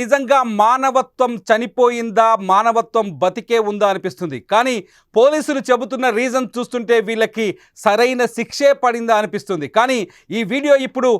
నిజంగా మానవత్వం చనిపోయిందా మానవత్వం బతికే ఉందా అనిపిస్తుంది. కానీ పోలీసులు చెబుతున్న రీజన్ చూస్తుంటే వీళ్ళకి సరైన శిక్షే పడిందా అనిపిస్తుంది. కానీ ఈ వీడియో ఇప్పుడు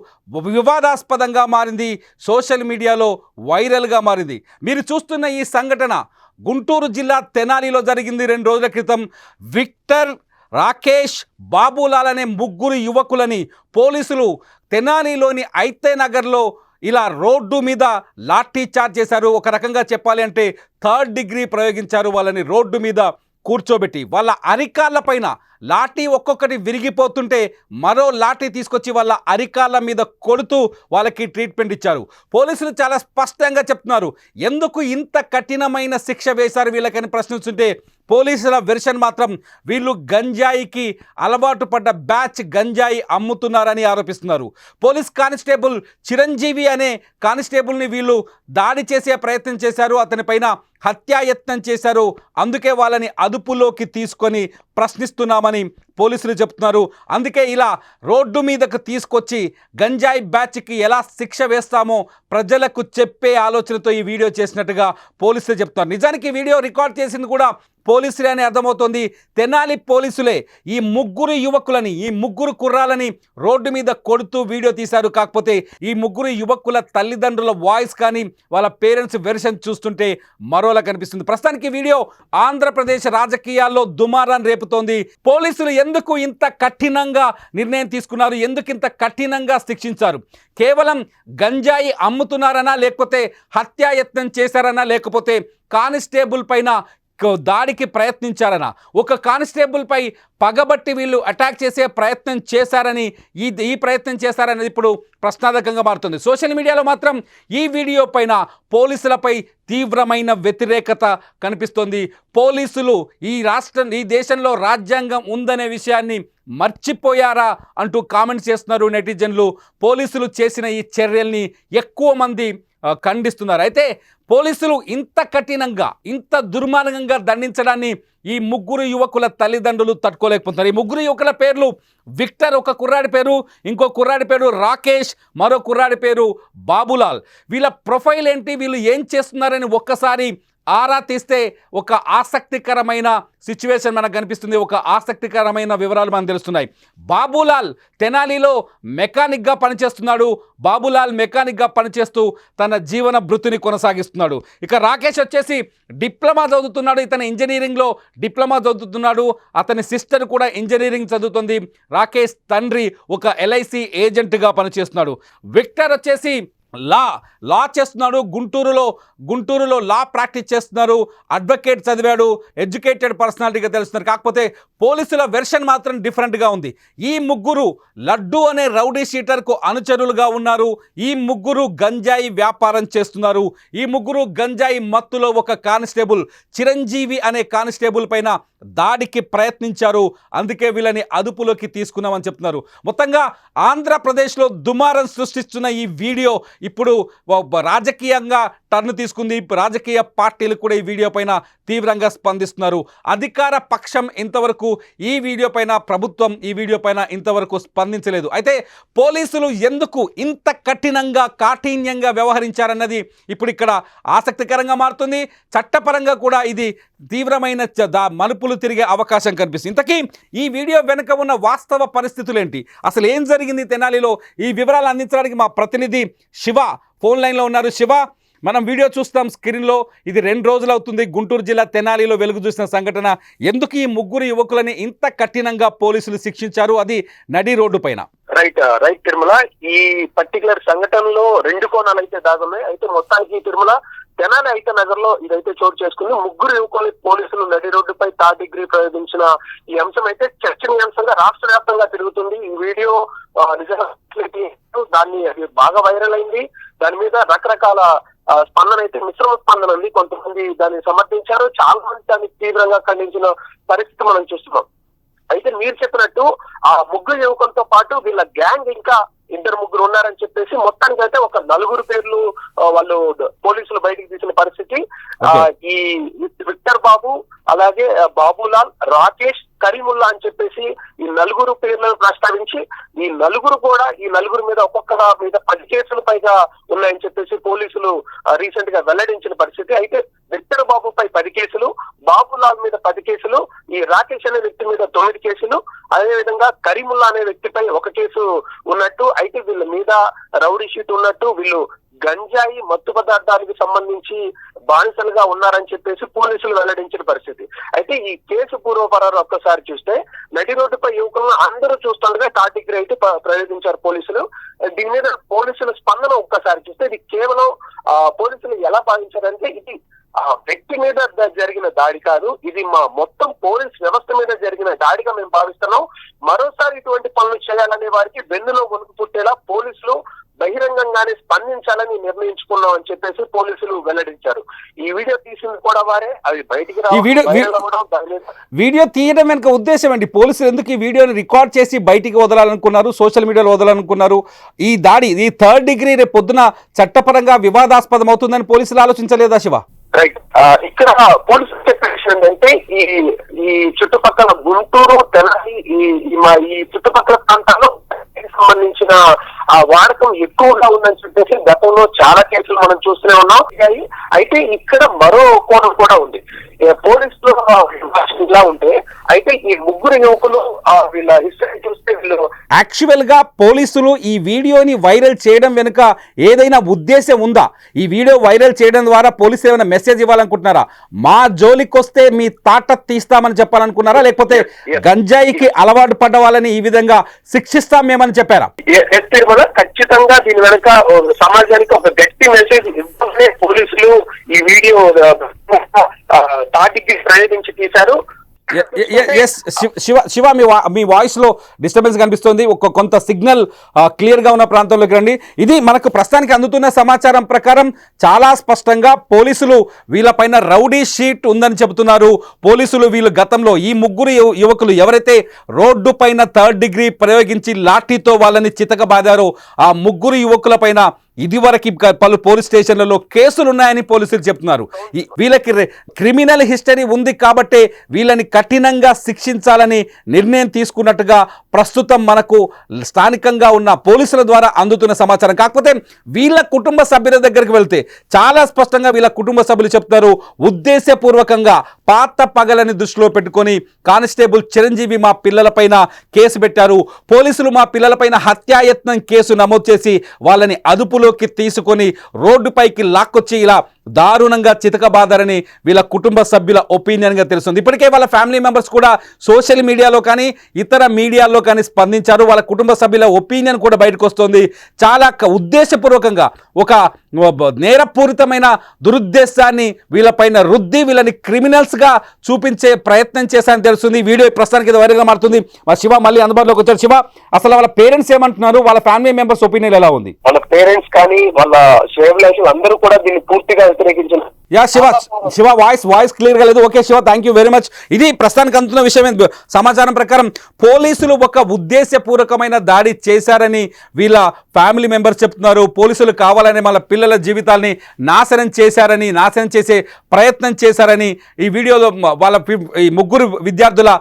వివాదాస్పదంగా మారింది సోషల్ మీడియాలో వైరల్గా మారింది. మీరు చూస్తున్న ఈ సంఘటన గుంటూరు జిల్లా తెనాలిలో జరిగింది రెండు రోజుల క్రితం. విక్టర్ రాకేష్ బాబులాల్ అనే ముగ్గురు యువకులని పోలీసులు తెనాలిలోని ఐతే నగర్లో ఇలా రోడ్డు మీద లాఠీ చార్జ్ చేశారు. ఒక రకంగా చెప్పాలి అంటే థర్డ్ డిగ్రీ ప్రయోగించారు వాళ్ళని రోడ్డు మీద కూర్చోబెట్టి. వాళ్ళ అరికాళ్ళ పైన లాఠీ ఒక్కొక్కటి విరిగిపోతుంటే మరో లాఠీ తీసుకొచ్చి వాళ్ళ అరికాళ్ళ మీద కొడుతూ వాళ్ళకి ట్రీట్మెంట్ ఇచ్చారు. పోలీసులు చాలా స్పష్టంగా చెప్తున్నారు. ఎందుకు ఇంత కఠినమైన శిక్ష వేశారు? వీళ్ళకని ప్రశ్నిస్తుంటే పోలీసుల వెర్షన్ మాత్రం వీళ్ళు గంజాయికి అలవాటు పడ్డ బ్యాచ్ గంజాయి అమ్ముతున్నారని ఆరోపిస్తున్నారు. పోలీస్ కానిస్టేబుల్ చిరంజీవి అనే కానిస్టేబుల్ని వీళ్ళు దాడి చేసే ప్రయత్నం చేశారు. అతని పైన హత్యాయత్నం చేశారు. అందుకే వాళ్ళని అదుపులోకి తీసుకొని ప్రశ్నిస్తున్నామని పోలీసులు చెప్తున్నారు. అందుకే ఇలా రోడ్డు మీదకు తీసుకొచ్చి గంజాయి బ్యాచ్కి ఎలా శిక్ష వేస్తామో ప్రజలకు చెప్పే ఆలోచనతో ఈ వీడియో చేసినట్టుగా పోలీసులు చెప్తున్నారు. నిజానికి వీడియో రికార్డ్ చేసింది కూడా పోలీసులే అని అర్థమవుతోంది. తెనాలి పోలీసులే ఈ ముగ్గురు యువకులని ఈ ముగ్గురు కుర్రాలని రోడ్డు మీద కొడుతూ వీడియో తీశారు. కాకపోతే ఈ ముగ్గురు యువకుల తల్లిదండ్రుల వాయిస్ కానీ వాళ్ళ పేరెంట్స్ వెర్షన్ చూస్తుంటే మరో హీరోలా కనిపిస్తుంది. ప్రస్తుతానికి వీడియో ఆంధ్రప్రదేశ్ రాజకీయాల్లో దుమారాన్ని రేపుతోంది. పోలీసులు ఎందుకు ఇంత కఠినంగా నిర్ణయం తీసుకున్నారు? ఎందుకు ఇంత కఠినంగా శిక్షించారు? కేవలం గంజాయి అమ్ముతున్నారనా లేకపోతే హత్యాయత్నం చేశారనా లేకపోతే కానిస్టేబుల్ పైన దాడికి ప్రయత్నించారన? ఒక కానిస్టేబుల్పై పగబట్టి వీళ్ళు అటాక్ చేసే ప్రయత్నం చేశారని ఈ ఈ ప్రయత్నం చేశారనేది ఇప్పుడు ప్రశ్నార్థకంగా మారుతుంది. సోషల్ మీడియాలో మాత్రం ఈ వీడియో పైన పోలీసులపై తీవ్రమైన వ్యతిరేకత కనిపిస్తోంది. పోలీసులు ఈ రాష్ట్రం ఈ దేశంలో రాజ్యాంగం ఉందనే విషయాన్ని మర్చిపోయారా అంటూ కామెంట్స్ చేస్తున్నారు నెటిజన్లు. పోలీసులు చేసిన ఈ చర్యల్ని ఎక్కువ మంది ఖండిస్తున్నారు. అయితే పోలీసులు ఇంత కఠినంగా ఇంత దుర్మార్గంగా దండించడాన్ని ఈ ముగ్గురు యువకుల తల్లిదండ్రులు తట్టుకోలేకపోతున్నారు. ఈ ముగ్గురు యువకుల పేర్లు విక్టర్ ఒక కుర్రాడి పేరు ఇంకో కుర్రాడి పేరు రాకేష్ మరో కుర్రాడి పేరు బాబులాల్. వీళ్ళ ప్రొఫైల్ ఏంటి? వీళ్ళు ఏం చేస్తున్నారని ఒక్కసారి ఆరా తీస్తే ఒక ఆసక్తికరమైన సిచ్యువేషన్ మనకు కనిపిస్తుంది. ఒక ఆసక్తికరమైన వివరాలు మనకు తెలుస్తున్నాయి. బాబులాల్ తెనాలిలో మెకానిక్గా పనిచేస్తున్నాడు. బాబులాల్ మెకానిక్గా పనిచేస్తూ తన జీవన భృతిని కొనసాగిస్తున్నాడు. ఇక రాకేష్ వచ్చేసి డిప్లొమా చదువుతున్నాడు. ఇతను ఇంజనీరింగ్లో డిప్లొమా చదువుతున్నాడు. అతని సిస్టర్ కూడా ఇంజనీరింగ్ చదువుతుంది. రాకేష్ తండ్రి ఒక ఎల్ఐసి ఏజెంట్గా పనిచేస్తున్నాడు. విక్టర్ వచ్చేసి లా లా చేస్తున్నాడు గుంటూరులో గుంటూరులో లా ప్రాక్టీస్ చేస్తున్నారు అడ్వకేట్ చదివాడు ఎడ్యుకేటెడ్ పర్సనాలిటీగా తెలుస్తున్నారు. కాకపోతే పోలీసుల వెర్షన్ మాత్రం డిఫరెంట్గా ఉంది. ఈ ముగ్గురు లడ్డు అనే రౌడీ షీటర్కు అనుచరులుగా ఉన్నారు. ఈ ముగ్గురు గంజాయి వ్యాపారం చేస్తున్నారు. ఈ ముగ్గురు గంజాయి మత్తులో ఒక కానిస్టేబుల్ చిరంజీవి అనే కానిస్టేబుల్ పైన దాడికి ప్రయత్నించారు. అందుకే వీళ్ళని అదుపులోకి తీసుకున్నామని చెప్తున్నారు. మొత్తంగా ఆంధ్రప్రదేశ్లో దుమారం సృష్టిస్తున్న ఈ వీడియో ఇప్పుడు రాజకీయంగా టర్న్ తీసుకుంది. రాజకీయ పార్టీలు కూడా ఈ వీడియో పైన తీవ్రంగా స్పందిస్తున్నారు. అధికార పక్షం ఇంతవరకు ఈ వీడియో పైన ప్రభుత్వం ఈ వీడియో పైన ఇంతవరకు స్పందించలేదు. అయితే పోలీసులు ఎందుకు ఇంత కఠినంగా కాఠిన్యంగా వ్యవహరించారన్నది ఇప్పుడు ఇక్కడ ఆసక్తికరంగా మారుతుంది. చట్టపరంగా కూడా ఇది తీవ్రమైన చ- దా- మలుపులు తిరిగే అవకాశం కనిపిస్తుంది. ఇంతకీ ఈ వీడియో వెనుక ఉన్న వాస్తవ పరిస్థితులు ఏంటి అసలు ఏం జరిగింది తెనాలిలో? ఈ వివరాలు అందించడానికి మా ప్రతినిధి శివ ఫోన్ లైన్లో ఉన్నారు. శివ మనం వీడియో చూస్తాం స్క్రీన్లో. ఇది రెండు రోజులు అవుతుంది. గుంటూరు జిల్లా తెనాలిలో వెలుగు చూసిన సంఘటన. ఎందుకు ఈ ముగ్గురు యువకులని ఇంత కఠినంగా పోలీసులు శిక్షించారు? అది నడి రోడ్డు పైన. Right right Tirumala. ఈ పర్టికులర్ సంఘటనలో రెండు కోణాలు అయితే దాగున్నాయి అయితే మొత్తానికి తిరుమల తెనాలి అయితే నగర్లో ఇదైతే చోటు చేసుకుంది. ముగ్గురు యువకులు పోలీసులు నడి రోడ్డుపై థర్డ్ డిగ్రీ ప్రయోగించిన ఈ అంశం అయితే చర్చనీయాంశంగా రాష్ట్ర వ్యాప్తంగా తిరుగుతుంది. ఈ వీడియో నిజంగా దాన్ని అది బాగా వైరల్ అయింది. దాని మీద రకరకాల స్పందన అయితే మిశ్రమ స్పందన ఉంది కొంతమంది దాన్ని సమర్థించారు. చాలా మంది దాన్ని తీవ్రంగా ఖండించిన పరిస్థితి మనం చూస్తున్నాం. అయితే మీరు చెప్పినట్టు ఆ ముగ్గురు యువకులతో పాటు వీళ్ళ గ్యాంగ్ ఇంకా ఇద్దరు ముగ్గురు ఉన్నారని చెప్పేసి మొత్తానికి అయితే ఒక నలుగురు పేర్లు వాళ్ళు పోలీసులు బయటికి తీసిన పరిస్థితి. ఆ, ఈ విక్టర్ బాబు అలాగే బాబులాల్ రాకేష్ కరీముల్లా అని చెప్పేసి ఈ నలుగురు పేర్లను ప్రస్తావించి ఈ నలుగురు కూడా ఈ నలుగురు మీద ఒక్కొక్క మీద పది కేసులు పైగా ఉన్నాయని చెప్పేసి పోలీసులు రీసెంట్గా వెల్లడించిన పరిస్థితి. అయితే విక్టర్ బాబుపై పది కేసులు బాబులాల్ మీద పది కేసులు ఈ రాకేష్ అనే వ్యక్తి మీద తొమ్మిది కేసులు అదే విధంగా కరీముల్లా అనే వ్యక్తిపై ఒక కేసు ఉన్నట్టు అయితే వీళ్ళ మీద రౌడీ షీట్ ఉన్నట్టు వీళ్ళు గంజాయి మత్తు పదార్థాలకు సంబంధించి బానిసలుగా ఉన్నారని చెప్పేసి పోలీసులు వెల్లడించిన పరిస్థితి. అయితే ఈ కేసు పూర్వపరాలు ఒక్కసారి చూస్తే నడి రోడ్డుపై యువకులను అందరూ చూస్తుండగా టాటిక్ రైట్ ప్రయోగించారు పోలీసులు. దీని మీద పోలీసుల స్పందన ఒక్కసారి చూస్తే ఇది కేవలం ఆ, పోలీసులు ఎలా భావించారంటే ఇది ఆ వ్యక్తి మీద జరిగిన దాడి కాదు ఇది మా మొత్తం పోలీస్ వ్యవస్థ మీద జరిగిన దాడిగా మేము భావిస్తున్నాం. మరోసారి ఇటువంటి పనులు చేయాలనే వారికి వెన్నులో వణుకు పుట్టేలా పోలీసులు బహిరంగంగానే స్పందించాలని నిర్ణయించుకున్నాం అని చెప్పేసి పోలీసులు వెల్లడించారు. ఈ వీడియో తీసింది కూడా వారే అవి బయటికి రావడం, వీడియో తీయడం వెనుక ఉద్దేశం ఏంటి? పోలీసులు ఎందుకు ఈ వీడియోని రికార్డ్ చేసి బయటికి వదలాలనుకున్నారు సోషల్ మీడియాలో వదలాలనుకున్నారు? ఈ దాడి ఈ థర్డ్ డిగ్రీ రేపు పొద్దున చట్టపరంగా వివాదాస్పదం అవుతుందని పోలీసులు ఆలోచించలేదా శివ? రైట్ ఇక్కడ పోలీసులు చెప్పే విషయం ఏంటంటే ఈ ఈ చుట్టుపక్కల గుంటూరు తెనాలి ఈ ఈ మా ఈ చుట్టుపక్కల ప్రాంతాల్లో సంబంధించిన ఆ వాడకం ఎక్కువగా ఉందని చెప్పేసి గతంలో చాలా కేసులు మనం చూస్తూనే ఉన్నాం. అయితే ఇక్కడ మరో కోణం కూడా ఉంది. పోలీసులు ఇలా ఉంటే అయితే ఈ ముగ్గురు యువకులు వీళ్ళ హిస్టరీ చూస్తే వీళ్ళు యాక్చువల్గా పోలీసులు ఈ వీడియోని వైరల్ చేయడం వెనుక ఏదైనా ఉద్దేశం ఉందా? ఈ వీడియో వైరల్ చేయడం ద్వారా పోలీసులు ఏమైనా మెసేజ్ ఇవ్వాలనుకుంటున్నారా? మా జోలికి వస్తే మీ తాట తీస్తామని చెప్పాలనుకున్నారా? లేకపోతే గంజాయికి అలవాటు పడ్డ వాళ్ళని ఈ విధంగా శిక్షిస్తాం మేమని చెప్పారా ఎ- ఖచ్చితంగా దీని వెనక సమాజానికి ఒక గట్టి మెసేజ్ ఇవ్వలే పోలీసులు ఈ వీడియో తాటికి ప్రయోగించి తీశారు. ఎస్ శివ శివ మీ మీ వాయిస్లో డిస్టర్బెన్స్ కనిపిస్తుంది. ఒక కొంత సిగ్నల్ క్లియర్గా ఉన్న ప్రాంతంలోకి రండి. ఇది మనకు ప్రస్తుతానికి అందుతున్న సమాచారం ప్రకారం చాలా స్పష్టంగా పోలీసులు వీళ్ళపైన రౌడీ షీట్ ఉందని చెబుతున్నారు. పోలీసులు వీళ్ళు గతంలో ఈ ముగ్గురు యువకులు ఎవరైతే రోడ్డు పైన థర్డ్ డిగ్రీ ప్రయోగించి లాఠీతో వాళ్ళని చితకబాదారో ఆ ముగ్గురు యువకుల పైన ఇదివరకు పలు పోలీస్ స్టేషన్లలో కేసులు ఉన్నాయని పోలీసులు చెప్తున్నారు. వీళ్ళకి క్రిమినల్ హిస్టరీ ఉంది కాబట్టే వీళ్ళని కఠినంగా శిక్షించాలని నిర్ణయం తీసుకున్నట్టుగా ప్రస్తుతం మనకు స్థానికంగా ఉన్న పోలీసుల ద్వారా అందుతున్న సమాచారం. కాకపోతే వీళ్ళ కుటుంబ సభ్యుల దగ్గరికి వెళ్తే చాలా స్పష్టంగా వీళ్ళ కుటుంబ సభ్యులు చెప్తారు ఉద్దేశపూర్వకంగా పాత పగలని దృష్టిలో పెట్టుకొని కానిస్టేబుల్ చిరంజీవి మా పిల్లలపైన కేసు పెట్టారు. పోలీసులు మా పిల్లలపైన హత్యాయత్నం కేసు నమోదు చేసి వాళ్ళని అదుపు అదుపులోకి తీసుకొని రోడ్డుపైకి లాక్కొచ్చి ఇలా దారుణంగా చితకబాదారని వీళ్ళ కుటుంబ సభ్యుల ఒపీనియన్గా తెలుస్తుంది. ఇప్పటికే వాళ్ళ ఫ్యామిలీ మెంబర్స్ కూడా సోషల్ మీడియాలో కానీ ఇతర మీడియాల్లో కానీ స్పందించారు. వాళ్ళ కుటుంబ సభ్యుల ఒపీనియన్ కూడా బయటకు వస్తుంది. చాలా ఉద్దేశపూర్వకంగా ఒక నేరపూరితమైన దురుద్దేశాన్ని వీళ్ళపైన రుద్ది వీళ్ళని క్రిమినల్స్గా చూపించే ప్రయత్నం చేశారని తెలుస్తుంది. వీడియో ప్రస్తుతానికి ఇది వైరల్గా మారుతుంది. మా శివ మళ్ళీ అందుబాటులోకి వచ్చారు శివ అసలు వాళ్ళ పేరెంట్స్ ఏమంటున్నారు? వాళ్ళ ఫ్యామిలీ మెంబర్స్ ఒపీనియన్ ఎలా ఉంది? వాళ్ళ పేరెంట్స్ కానీ వాళ్ళ సేవలేషన్ అందరూ కూడా దీన్ని పూర్తిగా వ్యతిరేకించిన yeah Shiva Shiva voice voice క్లియర్గా లేదు. Okay Shiva thank you very much ఇది ప్రస్తుతానికి అందుతున్న విషయం? సమాచారం ప్రకారం పోలీసులు ఒక ఉద్దేశపూర్వకమైన దాడి చేశారని వీళ్ళ ఫ్యామిలీ మెంబర్స్ చెప్తున్నారు. పోలీసులు కావాలని వాళ్ళ పిల్లల జీవితాల్ని నాశనం చేశారని నాశనం చేసే ప్రయత్నం చేశారని ఈ వీడియోలో వాళ్ళ ఈ ముగ్గురు విద్యార్థుల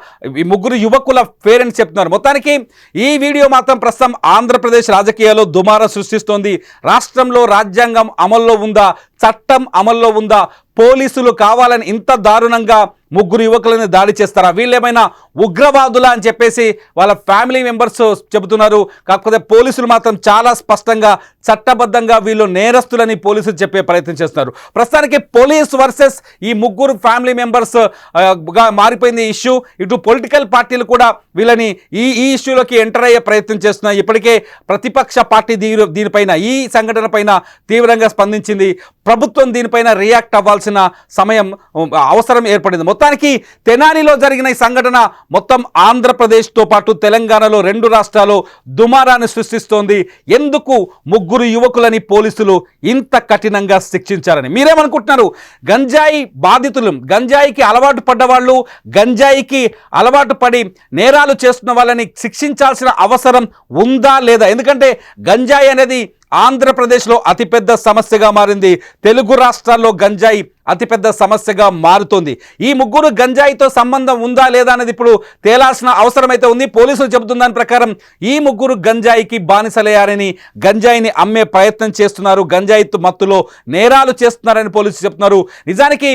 ఈ ముగ్గురు యువకుల పేరెంట్స్ చెప్తున్నారు. మొత్తానికి ఈ వీడియో మాత్రం ప్రస్తుతం ఆంధ్రప్రదేశ్ రాజకీయాల్లో దుమారం సృష్టిస్తోంది. రాష్ట్రంలో రాజ్యాంగం అమల్లో ఉందా? చట్టం అమల్లో ఉందా? పోలీసులు కావాలని ఇంత దారుణంగా ముగ్గురు యువకులను దాడి చేస్తారా? వీళ్ళేమైనా ఉగ్రవాదులా అని చెప్పేసి వాళ్ళ ఫ్యామిలీ మెంబర్స్ చెబుతున్నారు. కాకపోతే పోలీసులు మాత్రం చాలా స్పష్టంగా చట్టబద్ధంగా వీళ్ళు నేరస్తులని పోలీసులు చెప్పే ప్రయత్నం చేస్తున్నారు. ప్రస్తుతానికి పోలీస్ వర్సెస్ ఈ ముగ్గురు ఫ్యామిలీ మెంబర్స్ మారిపోయింది ఇష్యూ. ఇటు పొలిటికల్ పార్టీలు కూడా వీళ్ళని ఈ ఈ ఇష్యూలోకి ఎంటర్ అయ్యే ప్రయత్నం చేస్తున్నాయి. ఇప్పటికే ప్రతిపక్ష పార్టీ దీని దీనిపైన ఈ సంఘటన పైన తీవ్రంగా స్పందించింది. ప్రభుత్వం దీనిపైన రియాక్ట్ చేయాల్సిన సమయం అవసరం ఏర్పడింది. మొత్తానికి తెనాలిలో జరిగిన ఈ సంఘటన మొత్తం ఆంధ్రప్రదేశ్తో పాటు తెలంగాణలో రెండు రాష్ట్రాలు దుమారాన్ని సృష్టిస్తోంది. ఎందుకు ముగ్గురు యువకులని పోలీసులు ఇంత కఠినంగా శిక్షించారని? మీరేమనుకుంటున్నారు? గంజాయి బాధితులు గంజాయికి అలవాటు పడ్డవాళ్ళు గంజాయికి అలవాటు పడి నేరాలు చేస్తున్న వాళ్ళని శిక్షించాల్సిన అవసరం ఉందా లేదా? ఎందుకంటే గంజాయి అనేది ఆంధ్రప్రదేశ్లో అతిపెద్ద సమస్యగా మారింది. తెలుగు రాష్ట్రాల్లో గంజాయి అతిపెద్ద సమస్యగా మారుతోంది. ఈ ముగ్గురు గంజాయితో సంబంధం ఉందా లేదా అనేది ఇప్పుడు తేలాల్సిన అవసరం అయితే ఉంది. పోలీసులు చెబుతున్న దాని ప్రకారం ఈ ముగ్గురు గంజాయికి బానిసలయ్యారని గంజాయిని అమ్మే ప్రయత్నం చేస్తున్నారు. గంజాయి మత్తులో నేరాలు చేస్తున్నారని పోలీసులు చెప్తున్నారు నిజానికి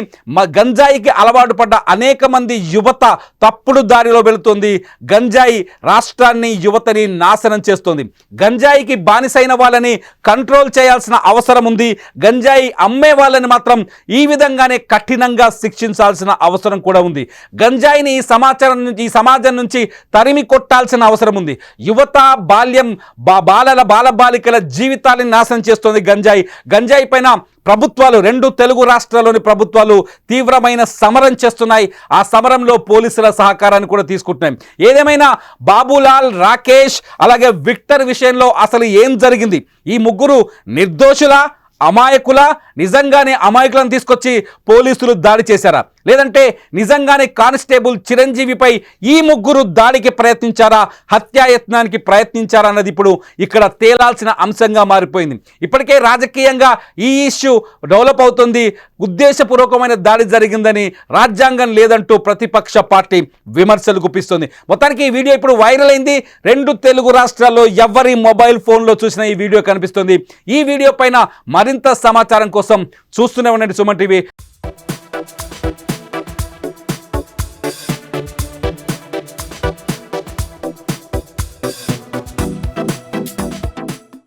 గంజాయికి అలవాటు పడ్డ అనేక మంది యువత తప్పుడు దారిలో వెళుతుంది. గంజాయి రాష్ట్రాన్ని యువతని నాశనం చేస్తుంది. గంజాయికి బానిసైన వాళ్ళని కంట్రోల్ చేయాల్సిన అవసరం ఉంది. గంజాయి అమ్మే వాళ్ళని మాత్రం ఈ విధంగా విధంగానే కఠినంగా శిక్షించాల్సిన అవసరం కూడా ఉంది. గంజాయిని ఈ సమాచారం నుంచి ఈ సమాజం నుంచి తరిమి కొట్టాల్సిన అవసరం ఉంది. యువత బాల్యం బా బాలల బాలబాలికల జీవితాలను నాశనం చేస్తోంది గంజాయి. గంజాయి పైన ప్రభుత్వాలు రెండు తెలుగు రాష్ట్రాల్లోని ప్రభుత్వాలు తీవ్రమైన సమరం చేస్తున్నాయి. ఆ సమరంలో పోలీసుల సహకారాన్ని కూడా తీసుకుంటున్నాయి. ఏదేమైనా బాబులాల్ రాకేష్ అలాగే విక్టర్ విషయంలో అసలు ఏం జరిగింది? ఈ ముగ్గురు నిర్దోషులా? అమాయకుల నిజంగానే అమాయకులను తీసుకొచ్చి పోలీసులు దాడి చేశారా? లేదంటే నిజంగానే కానిస్టేబుల్ చిరంజీవిపై ఈ ముగ్గురు దాడికి ప్రయత్నించారా? హత్యాయత్నానికి ప్రయత్నించారా అన్నది ఇప్పుడు ఇక్కడ తేలాల్సిన అంశంగా మారిపోయింది. ఇప్పటికే రాజకీయంగా ఈ ఇష్యూ డెవలప్ అవుతుంది. ఉద్దేశపూర్వకమైన దాడి జరిగిందని రాజ్యాంగం లేదంటూ ప్రతిపక్ష పార్టీ విమర్శలు గుప్పిస్తుంది. మొత్తానికి ఈ వీడియో ఇప్పుడు వైరల్ అయింది. రెండు తెలుగు రాష్ట్రాల్లో ఎవరి మొబైల్ ఫోన్లో చూసిన ఈ వీడియో కనిపిస్తుంది. ఈ వీడియో పైన మరింత సమాచారం కోసం చూస్తూనే ఉండండి సుమన్ టీవీ.